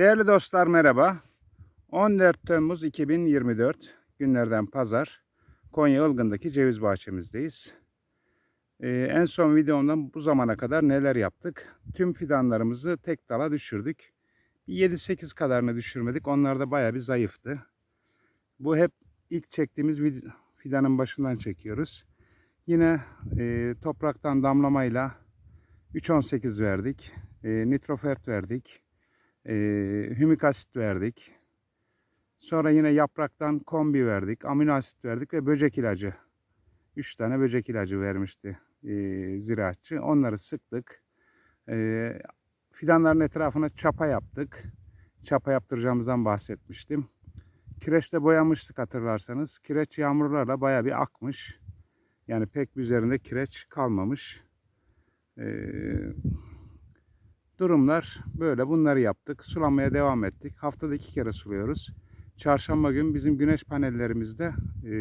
Değerli dostlar merhaba. 14 Temmuz 2024 günlerden pazar Konya Ilgın'daki ceviz bahçemizdeyiz. Ee, en son videomdan bu zamana kadar neler yaptık? Tüm fidanlarımızı tek dala düşürdük. 7-8 kadarını düşürmedik. Onlar da baya bir zayıftı. Bu hep ilk çektiğimiz fidanın başından çekiyoruz. Yine e, topraktan damlamayla 3.18 verdik. E, nitrofert verdik. E, hümik asit verdik. Sonra yine yapraktan kombi verdik. Amino asit verdik ve böcek ilacı. 3 tane böcek ilacı vermişti e, ziraatçı. Onları sıktık. E, fidanların etrafına çapa yaptık. Çapa yaptıracağımızdan bahsetmiştim. Kireçle boyamıştık hatırlarsanız. Kireç yağmurlarla baya bir akmış. Yani pek bir üzerinde kireç kalmamış. Ee, durumlar böyle. Bunları yaptık. Sulamaya devam ettik. Haftada iki kere suluyoruz. Çarşamba gün bizim güneş panellerimizde e,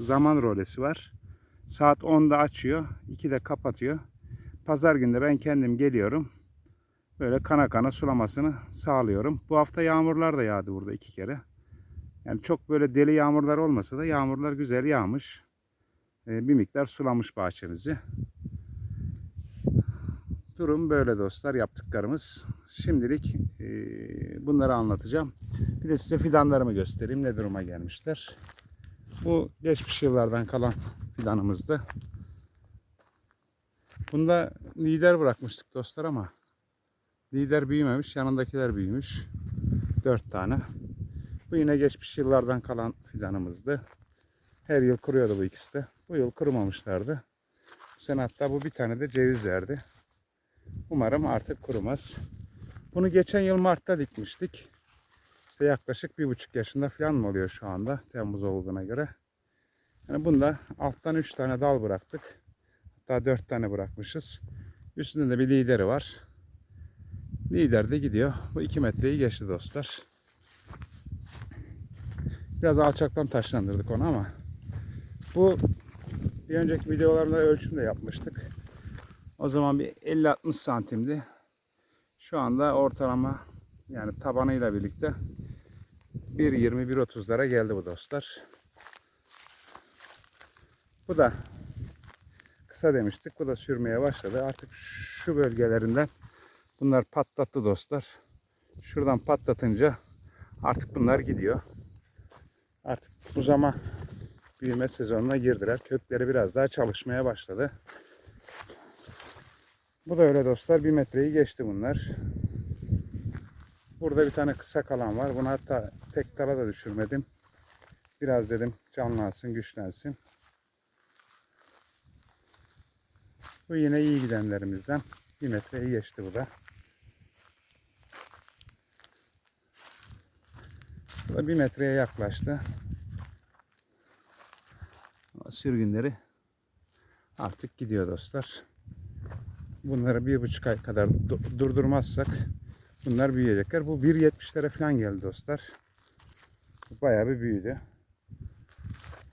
zaman rolesi var. Saat 10'da açıyor, 2'de kapatıyor. Pazar günde ben kendim geliyorum. Böyle kana kana sulamasını sağlıyorum. Bu hafta yağmurlar da yağdı burada iki kere. Yani çok böyle deli yağmurlar olmasa da yağmurlar güzel yağmış. Ee, bir miktar sulamış bahçemizi. Durum böyle dostlar yaptıklarımız. Şimdilik e, bunları anlatacağım. Bir de size fidanlarımı göstereyim ne duruma gelmişler. Bu geçmiş yıllardan kalan fidanımızdı. Bunda lider bırakmıştık dostlar ama lider büyümemiş yanındakiler büyümüş. Dört tane. Bu yine geçmiş yıllardan kalan fidanımızdı. Her yıl kuruyordu bu ikisi de. Bu yıl kurumamışlardı. Bu sene hatta bu bir tane de ceviz verdi. Umarım artık kurumaz. Bunu geçen yıl Mart'ta dikmiştik. İşte yaklaşık bir buçuk yaşında falan mı oluyor şu anda Temmuz olduğuna göre. Yani bunda alttan üç tane dal bıraktık. Hatta dört tane bırakmışız. Üstünde de bir lideri var. Lider de gidiyor. Bu iki metreyi geçti dostlar. Biraz alçaktan taşlandırdık onu ama bu bir önceki videolarımda ölçüm de yapmıştık. O zaman bir 50-60 santimdi. Şu anda ortalama yani tabanıyla birlikte 1.20-1.30'lara geldi bu dostlar. Bu da kısa demiştik. Bu da sürmeye başladı. Artık şu bölgelerinden bunlar patlattı dostlar. Şuradan patlatınca artık bunlar gidiyor. Artık bu zaman büyüme sezonuna girdiler. Kökleri biraz daha çalışmaya başladı. Bu da öyle dostlar. Bir metreyi geçti bunlar. Burada bir tane kısa kalan var. Bunu hatta tek dala da düşürmedim. Biraz dedim canlansın, güçlensin. Bu yine iyi gidenlerimizden. Bir metreyi geçti bu da. Bu da bir metreye yaklaştı. Sürgünleri artık gidiyor dostlar. Bunları bir buçuk ay kadar du- durdurmazsak bunlar büyüyecekler. Bu 1.70'lere falan geldi dostlar. Bayağı bir büyüdü.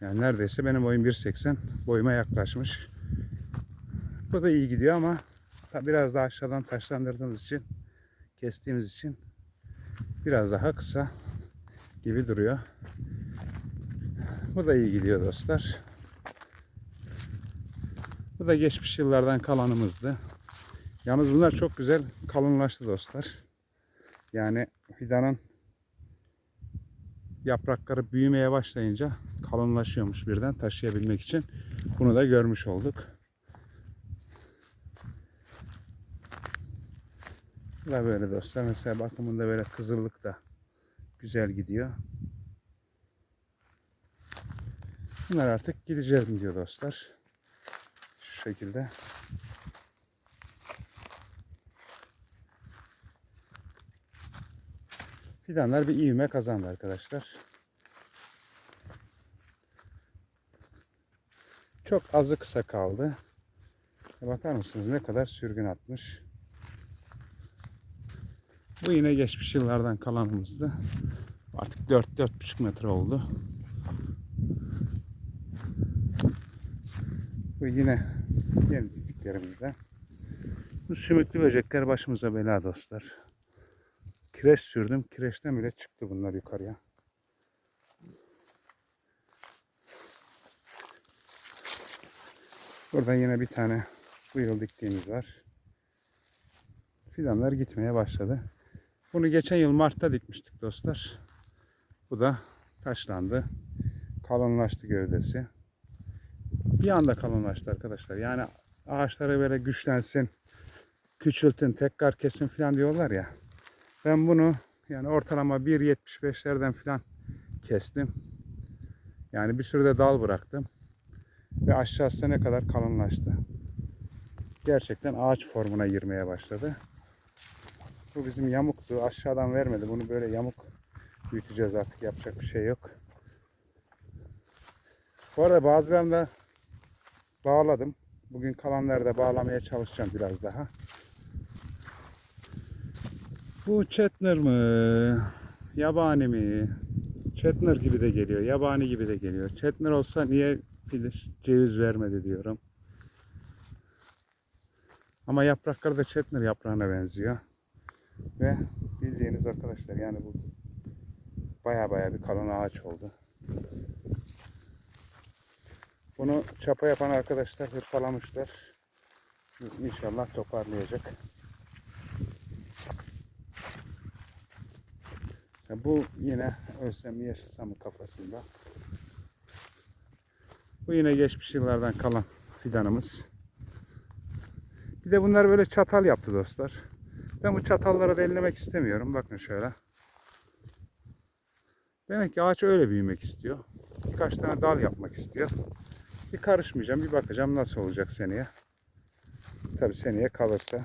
Yani neredeyse benim boyum 1.80 boyuma yaklaşmış. Bu da iyi gidiyor ama biraz daha aşağıdan taşlandırdığımız için kestiğimiz için biraz daha kısa gibi duruyor. Bu da iyi gidiyor dostlar. Bu da geçmiş yıllardan kalanımızdı. Yalnız bunlar çok güzel kalınlaştı dostlar. Yani fidanın yaprakları büyümeye başlayınca kalınlaşıyormuş birden taşıyabilmek için. Bunu da görmüş olduk. Da böyle dostlar. Mesela bakımında böyle kızıllık da güzel gidiyor. Bunlar artık gideceğim diyor dostlar. Şu şekilde. Fidanlar bir ivme kazandı arkadaşlar. Çok azı kısa kaldı. Bakar mısınız ne kadar sürgün atmış. Bu yine geçmiş yıllardan kalanımızdı. Artık 4-4,5 metre oldu. Bu yine yeni diktiklerimizden. Bu sümüklü böcekler başımıza bela dostlar. Kireç sürdüm. Kireçten bile çıktı bunlar yukarıya. Burada yine bir tane bu yıl diktiğimiz var. Fidanlar gitmeye başladı. Bunu geçen yıl Mart'ta dikmiştik dostlar. Bu da taşlandı. Kalınlaştı gövdesi. Bir anda kalınlaştı arkadaşlar. Yani ağaçları böyle güçlensin, küçültün, tekrar kesin falan diyorlar ya. Ben bunu yani ortalama 1.75'lerden falan kestim. Yani bir sürede dal bıraktım. Ve aşağısı ne kadar kalınlaştı. Gerçekten ağaç formuna girmeye başladı. Bu bizim yamuktu. Aşağıdan vermedi. Bunu böyle yamuk büyüteceğiz artık. Yapacak bir şey yok. Bu arada bazılarını da bağladım. Bugün kalanları da bağlamaya çalışacağım biraz daha. Bu Chetner mı? Yabani mi? Chetner gibi de geliyor. Yabani gibi de geliyor. Chetner olsa niye bilir ceviz vermedi diyorum. Ama yaprakları da Chetner yaprağına benziyor. Ve bildiğiniz arkadaşlar yani bu baya baya bir kalın ağaç oldu. Bunu çapa yapan arkadaşlar hırpalamışlar. İnşallah toparlayacak. Bu yine Özlem Yaşasam'ın kafasında. Bu yine geçmiş yıllardan kalan fidanımız. Bir de bunlar böyle çatal yaptı dostlar. Ben bu çatalları da istemiyorum. Bakın şöyle. Demek ki ağaç öyle büyümek istiyor. Birkaç tane dal yapmak istiyor. Bir karışmayacağım. Bir bakacağım nasıl olacak seneye. Tabi seneye kalırsa.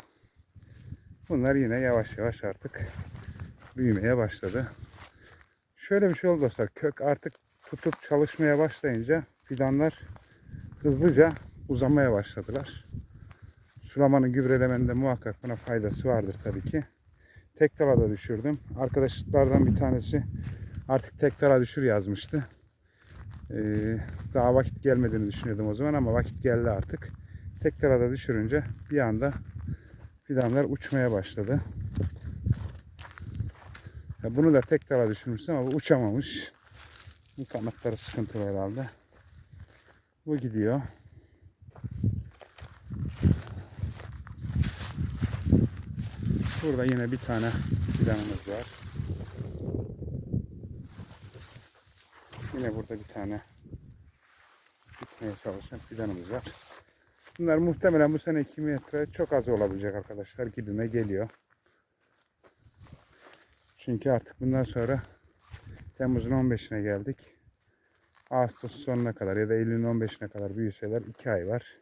Bunlar yine yavaş yavaş artık büyümeye başladı. Şöyle bir şey oldu dostlar. Kök artık tutup çalışmaya başlayınca fidanlar hızlıca uzamaya başladılar. Sulamanın gübrelemeninde muhakkak buna faydası vardır tabii ki. Tek dala da düşürdüm. Arkadaşlardan bir tanesi artık tek dala düşür yazmıştı. Ee, daha vakit gelmediğini düşünüyordum o zaman ama vakit geldi artık. Tek dala düşürünce bir anda fidanlar uçmaya başladı. Ya bunu da tek dala düşürmüştüm ama uçamamış. Bu kanatları sıkıntılı herhalde. Bu gidiyor. Burada yine bir tane fidanımız var. Yine burada bir tane gitmeye çalışan fidanımız var. Bunlar muhtemelen bu sene 2 metre çok az olabilecek arkadaşlar gibime geliyor. Çünkü artık bundan sonra Temmuz'un 15'ine geldik. Ağustos sonuna kadar ya da Eylül'ün 15'ine kadar büyüseler 2 ay var.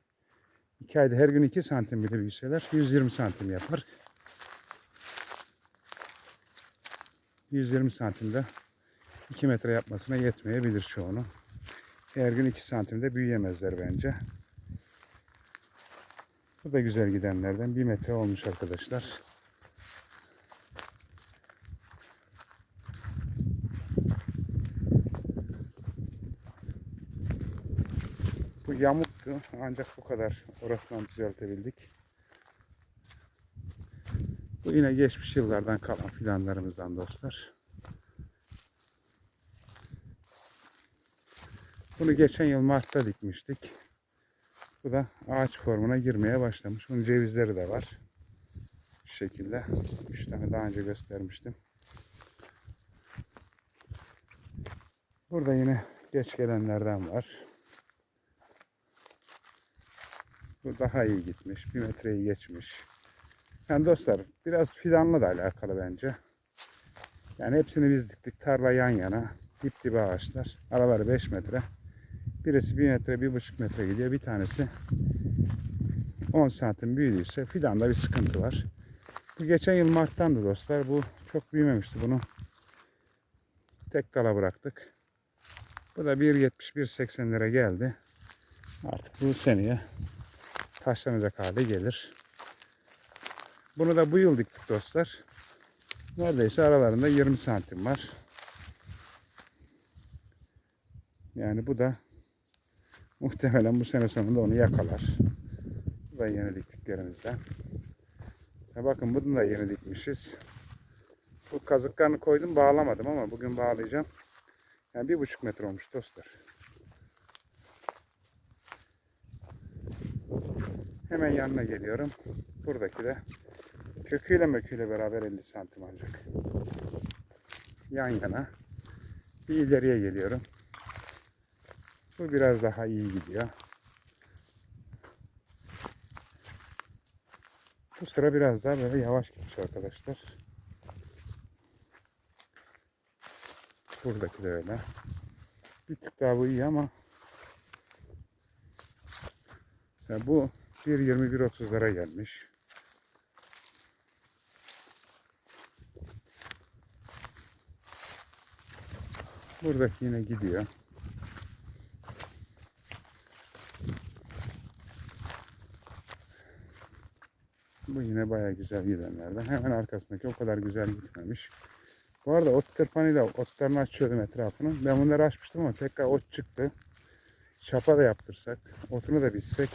2 ayda her gün 2 santim bile büyüseler 120 santim yapar. 120 santimde 2 metre yapmasına yetmeyebilir çoğunu. Her gün 2 santimde büyüyemezler bence. Bu da güzel gidenlerden 1 metre olmuş arkadaşlar. Bu yamuktu ancak bu kadar orasından düzeltebildik. Bu yine geçmiş yıllardan kalan fidanlarımızdan dostlar. Bunu geçen yıl Mart'ta dikmiştik. Bu da ağaç formuna girmeye başlamış. Bunun cevizleri de var. Bu şekilde. Üç tane daha önce göstermiştim. Burada yine geç gelenlerden var. Bu daha iyi gitmiş. Bir metreyi geçmiş. Yani dostlar biraz fidanla da alakalı bence. Yani hepsini biz diktik. Tarla yan yana. Dip dibe ağaçlar. Araları 5 metre. Birisi 1 metre, 1,5 metre gidiyor. Bir tanesi 10 santim büyüdüyse fidanda bir sıkıntı var. Bu geçen yıl Mart'tandı dostlar. Bu çok büyümemişti. Bunu tek dala bıraktık. Bu da 1.70-1.80'lere geldi. Artık bu seneye taşlanacak hale gelir. Bunu da bu yıl diktik dostlar. Neredeyse aralarında 20 santim var. Yani bu da muhtemelen bu sene sonunda onu yakalar. Bu da yeni diktiklerimizden. Ya bakın bunu da yeni dikmişiz. Bu kazıklarını koydum bağlamadım ama bugün bağlayacağım. Yani bir buçuk metre olmuş dostlar. Hemen yanına geliyorum. Buradaki de köküyle möküyle beraber 50 santim ancak. Yan yana. Bir ileriye geliyorum. Bu biraz daha iyi gidiyor. Bu sıra biraz daha böyle yavaş gitmiş arkadaşlar. Buradaki de öyle. Bir tık daha bu iyi ama mesela bu 1.21.30'lara gelmiş. Buradaki yine gidiyor. Bu yine baya güzel gidenlerden. Hemen arkasındaki o kadar güzel gitmemiş. Bu arada ot tırpanıyla otlarını açıyordum etrafını. Ben bunları açmıştım ama tekrar ot çıktı. Çapa da yaptırsak, otunu da bitsek.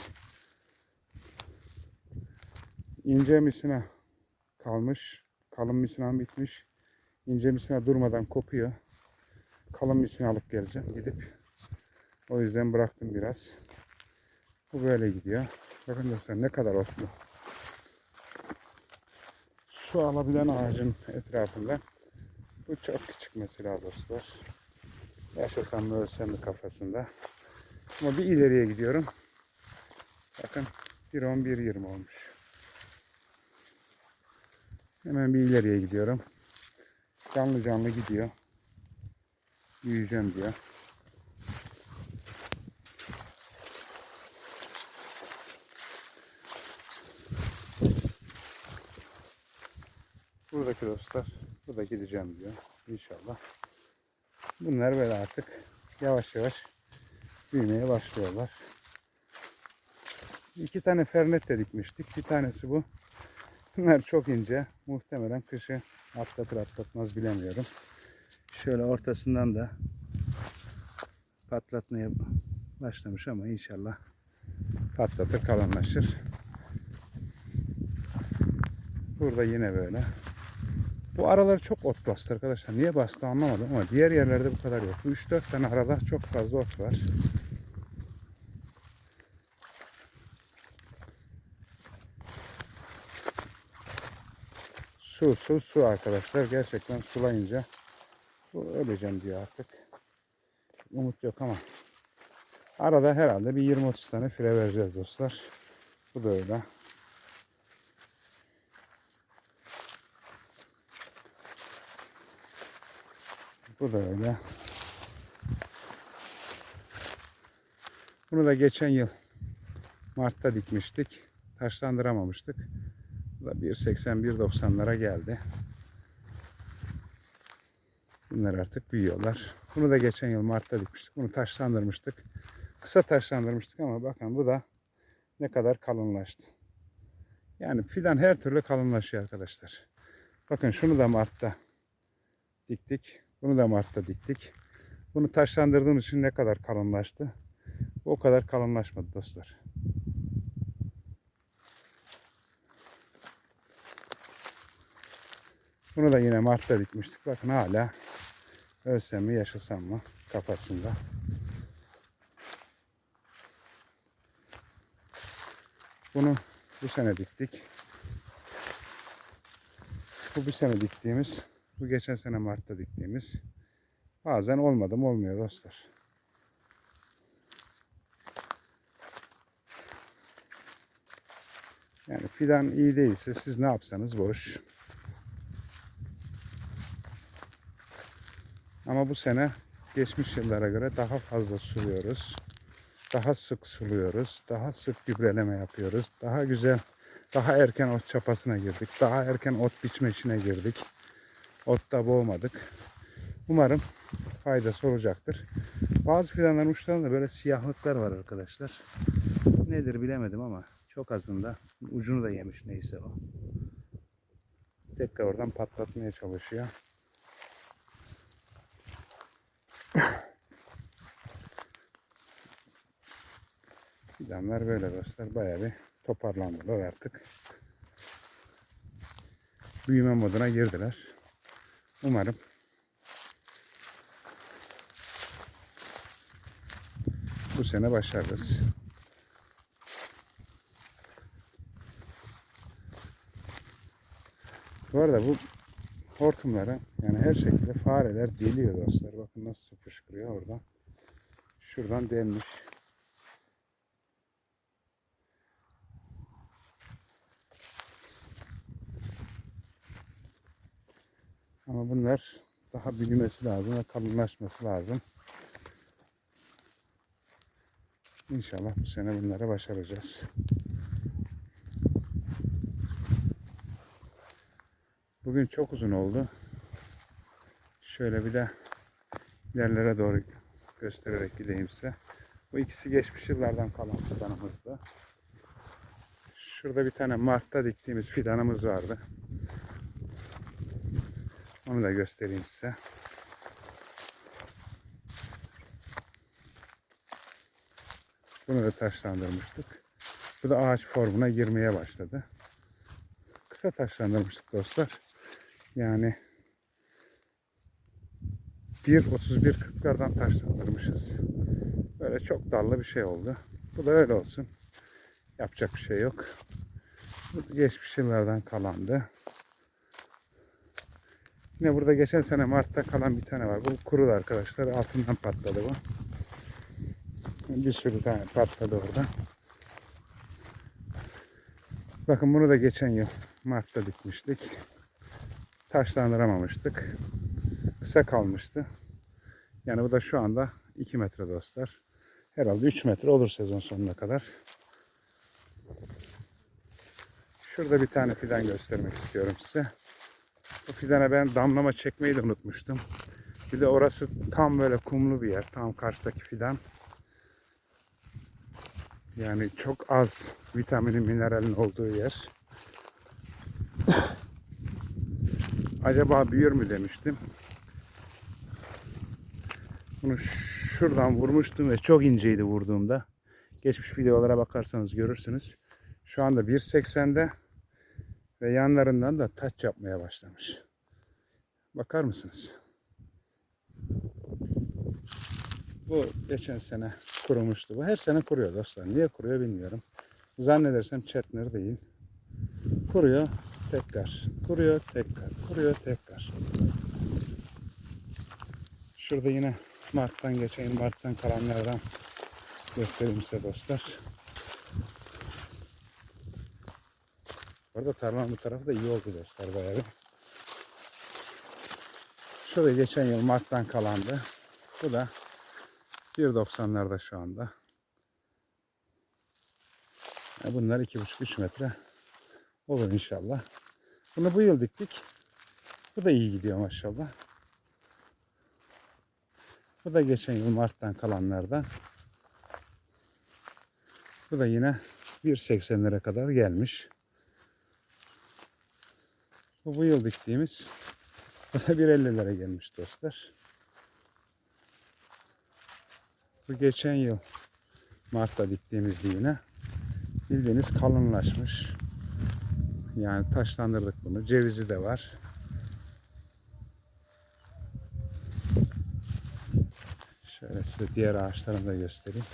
İnce misina kalmış. Kalın misina bitmiş. İnce misina durmadan kopuyor. Kalın misina alıp geleceğim gidip. O yüzden bıraktım biraz. Bu böyle gidiyor. Bakın dostlar ne kadar otlu. Su alabilen ağacın etrafında. Bu çok küçük mesela dostlar. Yaşasam mı ölsem mi kafasında. Ama bir ileriye gidiyorum. Bakın 1.10 1.20 olmuş. Hemen bir ileriye gidiyorum. Canlı canlı gidiyor. Büyüyeceğim diyor. Buradaki dostlar, bu da gideceğim diyor inşallah. Bunlar böyle artık yavaş yavaş büyümeye başlıyorlar. İki tane fernet de dikmiştik. Bir tanesi bu. Bunlar çok ince. Muhtemelen kışı atlatır atlatmaz bilemiyorum. Şöyle ortasından da patlatmaya başlamış ama inşallah patlatır kalınlaşır. Burada yine böyle. Bu araları çok ot bastı arkadaşlar. Niye bastı anlamadım ama diğer yerlerde bu kadar yok. 3-4 tane arada çok fazla ot var. Su, su, su arkadaşlar. Gerçekten sulayınca bu öleceğim diyor artık. Umut yok ama arada herhalde bir 20-30 tane file vereceğiz dostlar. Bu da öyle. Bu da öyle. Bunu da geçen yıl Mart'ta dikmiştik. Taşlandıramamıştık. Bu da 1.80-1.90'lara geldi. Bunlar artık büyüyorlar. Bunu da geçen yıl Mart'ta dikmiştik. Bunu taşlandırmıştık. Kısa taşlandırmıştık ama bakın bu da ne kadar kalınlaştı. Yani fidan her türlü kalınlaşıyor arkadaşlar. Bakın şunu da Mart'ta diktik. Bunu da Mart'ta diktik. Bunu taşlandırdığım için ne kadar kalınlaştı. O kadar kalınlaşmadı dostlar. Bunu da yine Mart'ta dikmiştik. Bakın hala ölsem mi yaşasam mı kafasında. Bunu bu sene diktik. Bu bir sene diktiğimiz. Bu geçen sene Mart'ta diktiğimiz. Bazen olmadı mı olmuyor dostlar. Yani fidan iyi değilse siz ne yapsanız boş. Ama bu sene geçmiş yıllara göre daha fazla suluyoruz. Daha sık suluyoruz. Daha sık gübreleme yapıyoruz. Daha güzel, daha erken ot çapasına girdik. Daha erken ot biçme işine girdik. Otta boğmadık. Umarım faydası olacaktır. Bazı fidanların uçlarında böyle siyahlıklar var arkadaşlar. Nedir bilemedim ama çok azında ucunu da yemiş neyse o. Tekrar oradan patlatmaya çalışıyor. Fidanlar böyle dostlar. Bayağı bir toparlandılar artık. Büyüme moduna girdiler. Umarım bu sene başarırız. Bu arada bu hortumları yani her şekilde fareler deliyor dostlar. Bakın nasıl fışkırıyor oradan. Şuradan delmiş. Bunlar daha büyümesi lazım ve kalınlaşması lazım. İnşallah bu sene bunları başaracağız. Bugün çok uzun oldu. Şöyle bir de ilerlere doğru göstererek gideyim size. Bu ikisi geçmiş yıllardan kalan fidanımızdı. Şurada bir tane Mart'ta diktiğimiz fidanımız vardı. Onu da göstereyim size. Bunu da taşlandırmıştık. Bu da ağaç formuna girmeye başladı. Kısa taşlandırmıştık dostlar. Yani 1.31-40'lardan taşlandırmışız. Böyle çok dallı bir şey oldu. Bu da öyle olsun. Yapacak bir şey yok. Bu geçmiş yıllardan kalandı. Yine burada geçen sene Mart'ta kalan bir tane var. Bu kurudu arkadaşlar. Altından patladı bu. Bir sürü tane patladı orada. Bakın bunu da geçen yıl Mart'ta dikmiştik. Taşlandıramamıştık. Kısa kalmıştı. Yani bu da şu anda 2 metre dostlar. Herhalde 3 metre olur sezon sonuna kadar. Şurada bir tane fidan göstermek istiyorum size. Bu fidana ben damlama çekmeyi de unutmuştum. Bir de orası tam böyle kumlu bir yer. Tam karşıdaki fidan. Yani çok az vitaminin, mineralin olduğu yer. Acaba büyür mü demiştim. Bunu şuradan vurmuştum ve çok inceydi vurduğumda. Geçmiş videolara bakarsanız görürsünüz. Şu anda 1.80'de ve yanlarından da taç yapmaya başlamış. Bakar mısınız? Bu geçen sene kurumuştu. Bu her sene kuruyor dostlar. Niye kuruyor bilmiyorum. Zannedersem Chetner değil. Kuruyor tekrar. Kuruyor tekrar. Kuruyor tekrar. Şurada yine Mart'tan geçen Mart'tan kalanlardan göstereyim size dostlar. Bu arada tarlanın bu tarafı da iyi oldu dostlar bayağı bir. Şurada geçen yıl Mart'tan kalandı. Bu da 1.90'larda şu anda. Ya bunlar 2,5-3 metre olur inşallah. Bunu bu yıl diktik. Bu da iyi gidiyor maşallah. Bu da geçen yıl Mart'tan kalanlardan. Bu da yine 1.80'lere kadar gelmiş. Bu bu yıl diktiğimiz bu da 1.50'lere gelmiş dostlar. Bu geçen yıl Mart'ta diktiğimizdi yine. Bildiğiniz kalınlaşmış. Yani taşlandırdık bunu. Cevizi de var. Şöyle size diğer ağaçlarını da göstereyim.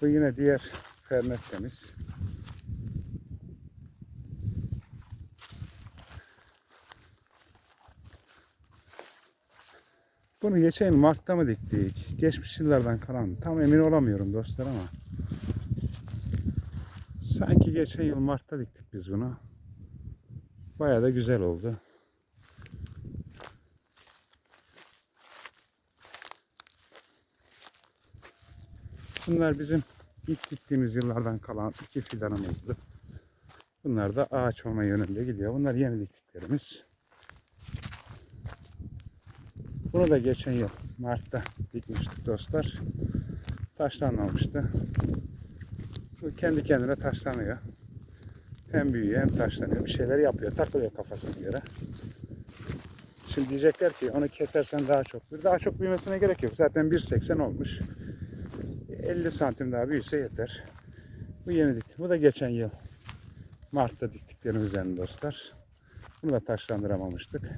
Bu yine diğer fernetlemiz. Bunu geçen Mart'ta mı diktik? Geçmiş yıllardan kalan. Tam emin olamıyorum dostlar ama. Sanki geçen yıl Mart'ta diktik biz bunu. Bayağı da güzel oldu. Bunlar bizim ilk gittiğimiz yıllardan kalan iki fidanımızdı. Bunlar da ağaç olma yönünde gidiyor. Bunlar yeni diktiklerimiz. Bunu da geçen yıl Mart'ta dikmiştik dostlar. Taşlanmamıştı. Bu kendi kendine taşlanıyor. Hem büyüyor hem taşlanıyor. Bir şeyler yapıyor. Takılıyor kafasına göre. Şimdi diyecekler ki onu kesersen daha çok büyür. Daha çok büyümesine gerek yok. Zaten 1.80 olmuş. 50 santim daha büyüse yeter. Bu yeni dikti. Bu da geçen yıl Mart'ta diktiklerimizden dostlar. Bunu da taşlandıramamıştık.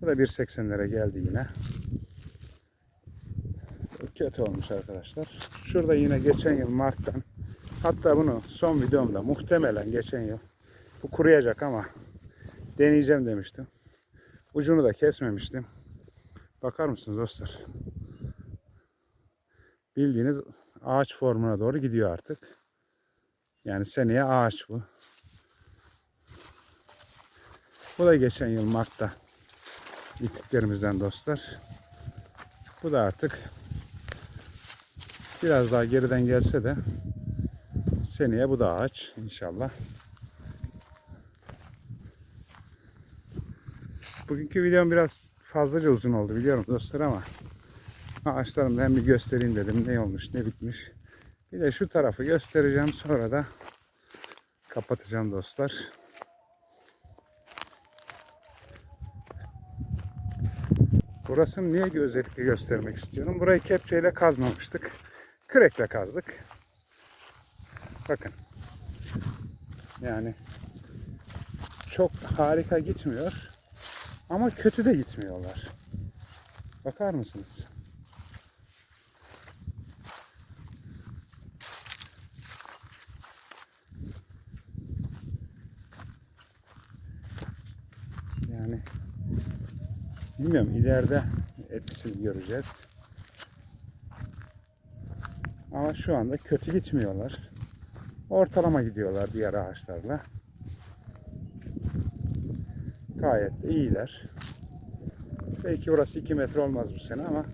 Bu da 1.80'lere geldi yine. Kötü olmuş arkadaşlar. Şurada yine geçen yıl Mart'tan hatta bunu son videomda muhtemelen geçen yıl bu kuruyacak ama deneyeceğim demiştim. Ucunu da kesmemiştim. Bakar mısınız dostlar? Bildiğiniz ağaç formuna doğru gidiyor artık. Yani seneye ağaç bu. Bu da geçen yıl Mart'ta diktiklerimizden dostlar. Bu da artık biraz daha geriden gelse de seneye bu da ağaç inşallah. Bugünkü videom biraz fazlaca uzun oldu biliyorum dostlar ama ağaçlarımı hem bir göstereyim dedim ne olmuş ne bitmiş. Bir de şu tarafı göstereceğim sonra da kapatacağım dostlar. Burasını niye özellikle göstermek istiyorum? Burayı kepçeyle kazmamıştık. Kürekle kazdık. Bakın. Yani çok harika gitmiyor. Ama kötü de gitmiyorlar. Bakar mısınız? Yani bilmiyorum ileride etkisini göreceğiz. Ama şu anda kötü gitmiyorlar. Ortalama gidiyorlar diğer ağaçlarla. Gayet de iyiler. Belki burası 2 metre olmaz bu sene ama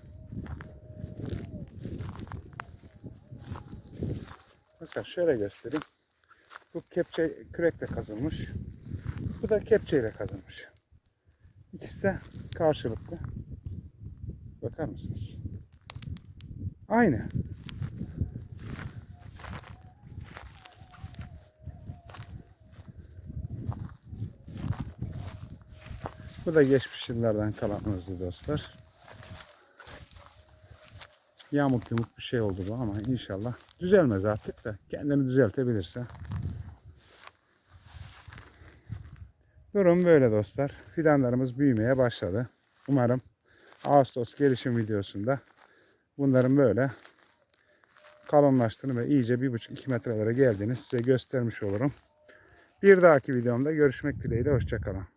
Mesela şöyle göstereyim. Bu kepçe kürekle kazılmış. Bu da kepçeyle kazılmış. İkisi de karşılıklı. Bakar mısınız? Aynı. Bu da geçmiş yıllardan kalanımızdı dostlar. Yamuk yumuk bir şey oldu bu ama inşallah düzelmez artık da kendini düzeltebilirse. Durum böyle dostlar. Fidanlarımız büyümeye başladı. Umarım Ağustos gelişim videosunda bunların böyle kalınlaştığını ve iyice 1,5-2 metrelere geldiğini size göstermiş olurum. Bir dahaki videomda görüşmek dileğiyle. Hoşçakalın.